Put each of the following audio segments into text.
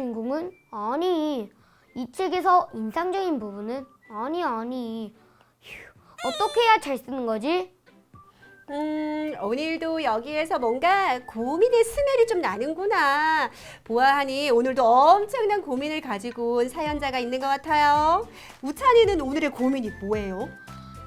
주인공은 아니 이 책에서 인상적인 부분은 아니 아니 휴, 어떻게 해야 잘 쓰는 거지? 음, 오늘도 여기에서 뭔가 고민의 스멜이 좀 나는구나. 보아하니 오늘도 엄청난 고민을 가지고 온 사연자가 있는 것 같아요. 우찬이는 오늘의 고민이 뭐예요?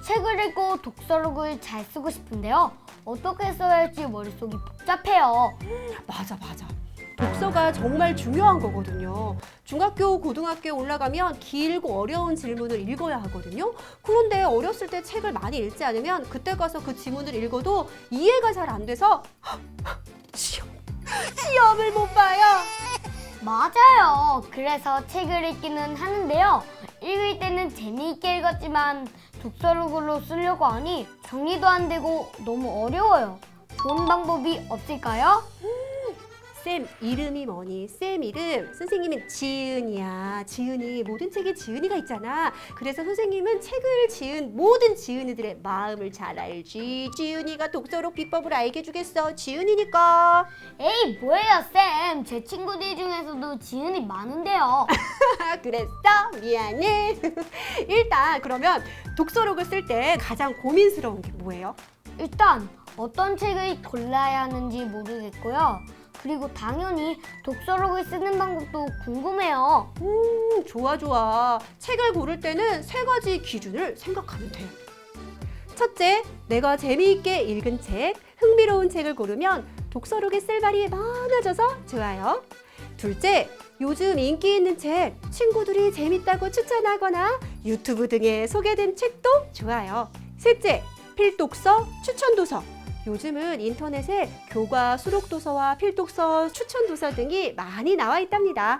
책을 읽고 독서록을 잘 쓰고 싶은데요. 어떻게 써야 할지 머릿속이 복잡해요. 맞아, 맞아. 독서가 정말 중요한 거거든요. 중학교, 고등학교에 올라가면 길고 어려운 질문을 읽어야 하거든요. 그런데 어렸을 때 책을 많이 읽지 않으면 그때 가서 그 지문을 읽어도 이해가 잘 안 돼서 시험, 시험을 못 봐요. 맞아요. 그래서 책을 읽기는 하는데요. 읽을 때는 재미있게 읽었지만 독서록으로 쓰려고 하니 정리도 안 되고 너무 어려워요. 좋은 방법이 없을까요? 쌤 이름이 뭐니? 쌤 이름 선생님은 지은이야. 지은이 모든 책에 지은이가 있잖아. 그래서 선생님은 책을 지은 모든 지은이들의 마음을 잘 알지. 지은이가 독서록 비법을 알게 주겠어. 지은이니까. 에이 뭐예요 쌤. 제 친구들 중에서도 지은이 많은데요. 그랬어? 미안해. 일단 그러면 독서록을 쓸 때 가장 고민스러운 게 뭐예요? 일단 어떤 책을 골라야 하는지 모르겠고요. 그리고 당연히 독서록을 쓰는 방법도 궁금해요. 음, 좋아, 좋아. 책을 고를 때는 세 가지 기준을 생각하면 돼. 첫째, 내가 재미있게 읽은 책, 흥미로운 책을 고르면 독서록에 쓸 말이 많아져서 좋아요. 둘째, 요즘 인기 있는 책, 친구들이 재밌다고 추천하거나 유튜브 등에 소개된 책도 좋아요. 셋째, 필독서, 추천도서. 요즘은 인터넷에 교과 수록도서와 필독서, 추천도서 등이 많이 나와 있답니다.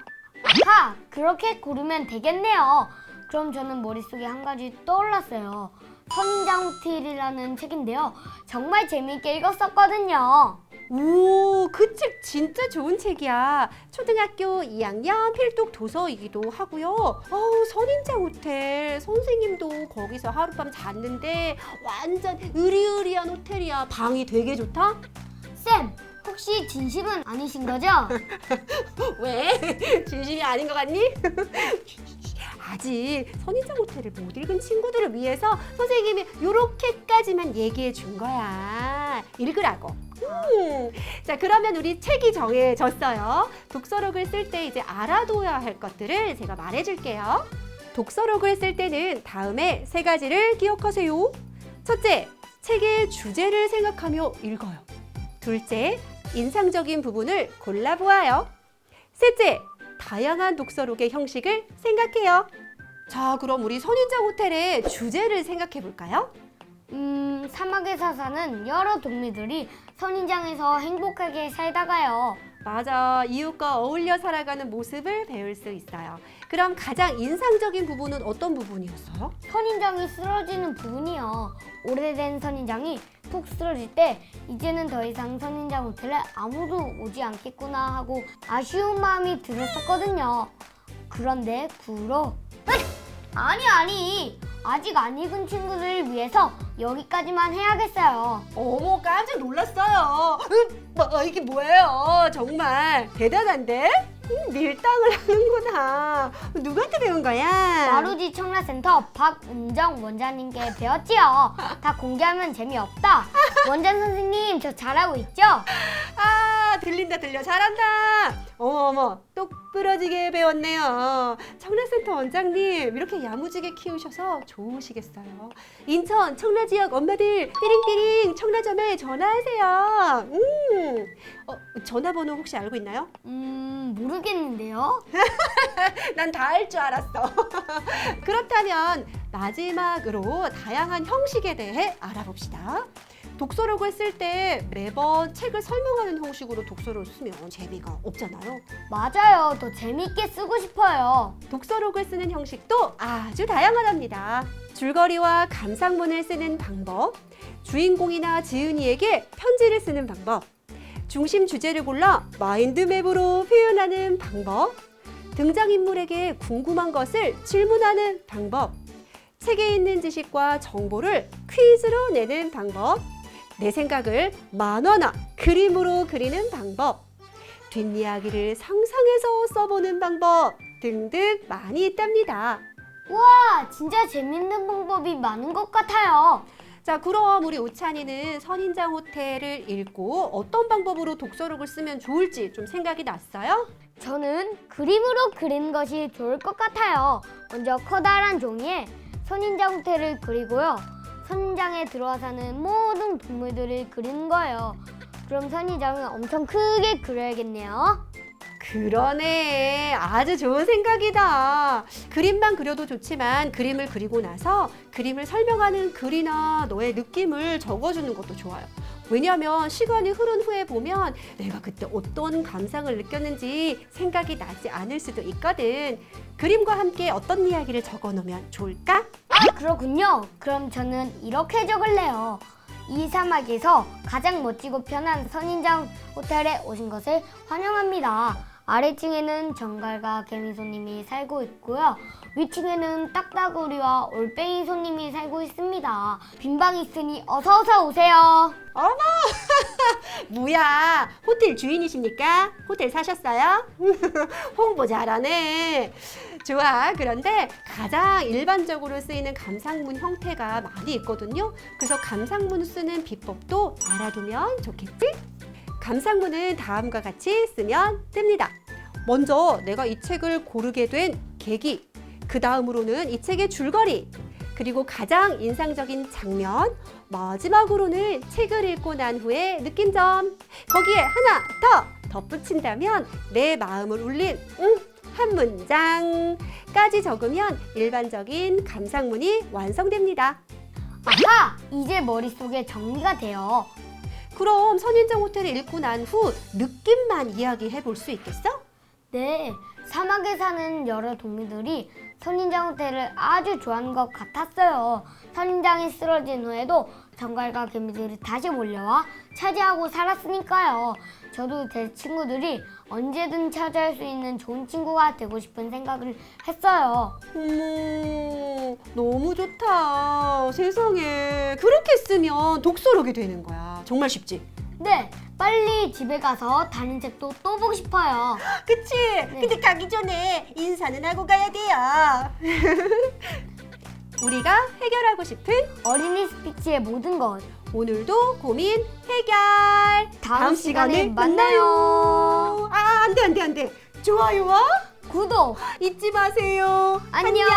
하! 그렇게 고르면 되겠네요. 그럼 저는 머릿속에 한 가지 떠올랐어요. 선인장 호텔이라는 책인데요. 정말 재미있게 읽었었거든요. 오, 그 책 진짜 좋은 책이야. 초등학교 2학년 필독 도서이기도 하고요. 어우, 선인장 호텔. 선생님도 거기서 하룻밤 잤는데 완전 으리으리한 호텔이야. 방이 되게 좋다. 쌤, 혹시 진심은 아니신 거죠? 왜? 진심이 아닌 것 같니? 아직 선인장 호텔을 못 읽은 친구들을 위해서 선생님이 요렇게까지만 얘기해 준 거야. 읽으라고. 음. 자, 그러면 우리 책이 정해졌어요. 독서록을 쓸 때 이제 알아둬야 할 것들을 제가 말해 줄게요. 독서록을 쓸 때는 다음에 세 가지를 기억하세요. 첫째, 책의 주제를 생각하며 읽어요. 둘째, 인상적인 부분을 골라보아요. 셋째, 다양한 독서록의 형식을 생각해요. 자, 그럼 우리 선인장 호텔의 주제를 생각해 볼까요? 음, 사막에서 사는 여러 동물들이 선인장에서 행복하게 살다가요. 맞아. 이웃과 어울려 살아가는 모습을 배울 수 있어요. 그럼 가장 인상적인 부분은 어떤 부분이었어요? 선인장이 쓰러지는 부분이요. 오래된 선인장이 푹 쓰러질 때 이제는 더 이상 선인장 호텔에 아무도 오지 않겠구나 하고 아쉬운 마음이 들었었거든요. 그런데 그 후로 으이! 아니 아니 아직 안 읽은 친구들을 위해서 여기까지만 해야겠어요. 어머, 깜짝 놀랐어요. 음, 뭐, 이게 뭐예요? 정말 대단한데? 음, 밀당을 하는구나. 누구한테 배운 거야? 마루지 청라센터 박은정 원장님께 배웠지요. 다 공개하면 재미없다. 원장 선생님 저 잘하고 있죠? 아, 들린다, 들려. 잘한다. 어머, 어머, 똑 부러지게 배웠네요. 청라센터 원장님, 이렇게 야무지게 키우셔서 좋으시겠어요. 인천 청라 지역 엄마들, 띠링띠링 청라점에 전화하세요. 음, 어, 전화번호 혹시 알고 있나요? 음 모르겠는데요. 난 다 알 줄 알았어. 그렇다면 마지막으로 다양한 형식에 대해 알아봅시다. 독서록을 쓸 때 매번 책을 설명하는 형식으로 독서를 쓰면 재미가 없잖아요. 맞아요. 더 재밌게 쓰고 싶어요. 독서록을 쓰는 형식도 아주 다양하답니다. 줄거리와 감상문을 쓰는 방법, 주인공이나 지은이에게 편지를 쓰는 방법, 중심 주제를 골라 마인드맵으로 표현하는 방법, 등장인물에게 궁금한 것을 질문하는 방법, 책에 있는 지식과 정보를 퀴즈로 내는 방법, 내 생각을 만화나 그림으로 그리는 방법, 뒷이야기를 상상해서 써보는 방법 등등 많이 있답니다. 와, 진짜 재밌는 방법이 많은 것 같아요. 자, 그럼 우리 오찬이는 선인장 호텔을 읽고 어떤 방법으로 독서록을 쓰면 좋을지 좀 생각이 났어요? 저는 그림으로 그리는 것이 좋을 것 같아요. 먼저 커다란 종이에 선인장 호텔을 그리고요. 선인장에 들어와 사는 모든 동물들을 그리는 거예요. 그럼 선인장을 엄청 크게 그려야겠네요. 그러네. 아주 좋은 생각이다. 그림만 그려도 좋지만 그림을 그리고 나서 그림을 설명하는 글이나 너의 느낌을 적어주는 것도 좋아요. 왜냐하면 시간이 흐른 후에 보면 내가 그때 어떤 감상을 느꼈는지 생각이 나지 않을 수도 있거든. 그림과 함께 어떤 이야기를 적어 놓으면 좋을까? 아, 그렇군요. 그럼 저는 이렇게 적을래요. 이 사막에서 가장 멋지고 편한 선인장 호텔에 오신 것을 환영합니다. 아래층에는 정갈과 개미 손님이 살고 있고요. 위층에는 딱따구리와 올빼미 손님이 살고 있습니다. 빈방 있으니 어서 어서 오세요. 어머! 뭐야? 호텔 주인이십니까? 호텔 사셨어요? 홍보 잘하네. 좋아. 그런데 가장 일반적으로 쓰이는 감상문 형태가 많이 있거든요. 그래서 감상문 쓰는 비법도 알아두면 좋겠지? 감상문은 다음과 같이 쓰면 됩니다. 먼저 내가 이 책을 고르게 된 계기, 그 다음으로는 이 책의 줄거리, 그리고 가장 인상적인 장면, 마지막으로는 책을 읽고 난 후에 느낀점 거기에 하나 더 덧붙인다면 내 마음을 울린 음, 한 문장까지 적으면 일반적인 감상문이 완성됩니다. 아하! 이제 머릿속에 정리가 돼요. 그럼 선인장 호텔을 읽고 난 후 느낌만 이야기해 볼 수 있겠어? 네, 사막에 사는 여러 동물들이 선인장 호텔을 아주 좋아하는 것 같았어요. 선인장이 쓰러진 후에도 정갈과 개미들이 다시 몰려와 차지하고 살았으니까요. 저도 제 친구들이 언제든 차지할 수 있는 좋은 친구가 되고 싶은 생각을 했어요. 어머, 너무 좋다. 세상에. 그렇게 쓰면 독서록이 되는 거야. 정말 쉽지? 네, 빨리 집에 가서 다른 책도 또 보고 싶어요. 그치? 근데 가기 전에 인사는 하고 가야 돼요. 우리가 해결하고 싶은 어린이 스피치의 모든 것. 오늘도 고민 해결. 다음 시간에 만나요. 아, 안 돼, 안 돼, 안 돼. 좋아요와 구독! 잊지 마세요. 안녕.